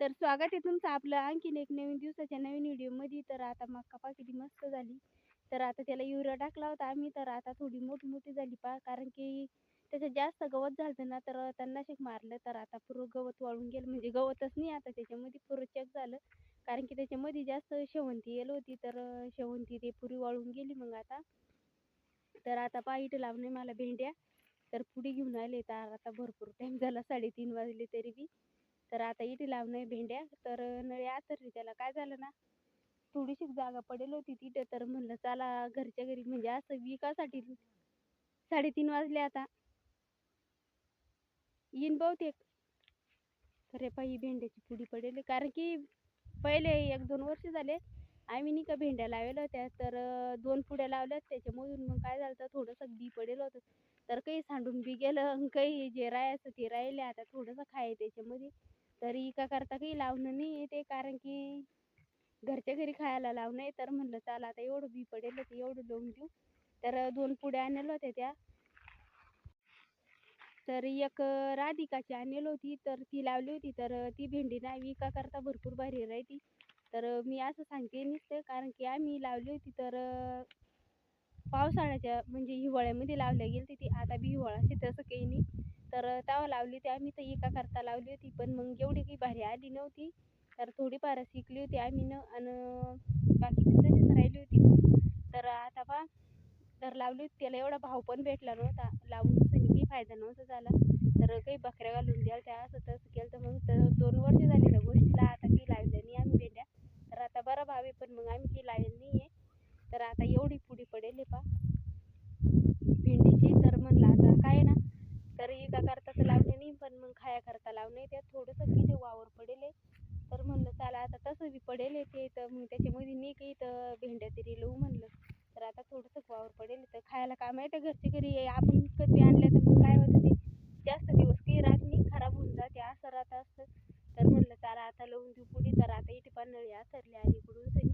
तर स्वागत आहे तुमचं आपलं आणखीन एक नवीन दिवसाच्या नवीन व्हिडिओमध्ये. तर आता मक्का पाकिटी मस्त झाली. तर आता त्याला युरिया टाकला होता आम्ही. तर आता थोडी मोठी मोठी झाली पहा. कारण की त्याच्यात जास्त गवत झालं ना तर तणनाशक मारलं. तर आता पूर्ण गवत वाळून गेलं. म्हणजे गवतच नाही आता त्याच्यामध्ये. पूर्ण चेक झालं. कारण की त्याच्यामध्ये जास्त शेवंती येलो होती. तर शेवंती ते पुरी वाळून गेली मग आता. तर आता पाईट लावणे मला भेंड्या. तर पुढे घेऊन आले. तर आता भरपूर टाईम झाला. साडेतीन वाजले तरी बी. तर आता इथे लावणं भेंड्या. तर नळी तर त्याला. काय झालं ना थोडीशी जागा पडेल होती तिथे. तर म्हणलं चला घरच्या घरी. म्हणजे असं विकासाठी साडेतीन वाजले आता. येईन बहुतेक. तर पाई भेंड्याची पुडी पडेल. कारण की पहिले एक दोन वर्ष झाले आम्ही नाही का भेंड्या लावल्या होत्या. तर दोन पुड्या लावल्यात त्याच्यामधून मग काय झालं थोडंसं बी पडेल होतं. तर काही सांडून बी गेलं. काही जे राहायचं ते राहिले. आता थोडंसं खाय त्याच्यामध्ये. तरी एका करता काही लावणं नाही येते ते कारण की घरच्या घरी खायला लावणं आहे. तर म्हणलं चला आता एवढं बी पडेल तर एवढं लावून देऊ. तर दोन पुड्या आणल्या होत्या त्या. तर एक राधिकाची आणलेली होती. तर ती लावली होती. तर ती भेंडी नाही विका करता भरपूर भारी राहती. तर मी असं सांगते नसते कारण की आम्ही लावली होती. तर पावसाळ्याच्या म्हणजे हिवाळ्यामध्ये लावल्या गेली ती आता बी हिवाळा असे तसं काही नाही. तर तेव्हा लावली होती आम्ही तर एका करता लावली होती. पण मग एवढी काही भारी आली नव्हती. तर थोडीफार शिकली होती आम्ही न आणि बाकी तशीच राहिली होती तर आता पा तर लावली होती. त्याला एवढा भाव पण भेटला नव्हता. लावून काही फायदा नव्हता झाला. तर काही बकऱ्या घालून द्याल त्या असं तसं केलं तर मग तर दोन वर्ष झाली त्या गोष्टीला. आता काही लावल्या नाही आम्ही भेंड्या. तर आता बरा भाव आहे पण मग आम्ही काही लावलं नाही आहे तर आता एवढी पुढी पडेल पा भेंडीची तर म्हणलं आता काय ना तर एका करता तर लावणे नाही पण मग खाया करता लावणे त्यात थोडंसं किती वावर पडेल तर म्हणलं चला आता तसं बी पडेल ते तर मग त्याच्यामध्ये मी काही तर भेंड्या तरी लावू म्हणलं. तर आता थोडंसं वावर पडेल तर खायला काय माहिती घरचे घरी. आपण कधी आणल्या तर मग काय होतं ते? जास्त दिवस काही राहत नाही. खराब होऊन जाते. असं राहत असतं. तर म्हणलं चला आता लावून देऊ पुढे. तर आता इथे पण नळी आसरली आणि इकडून सनी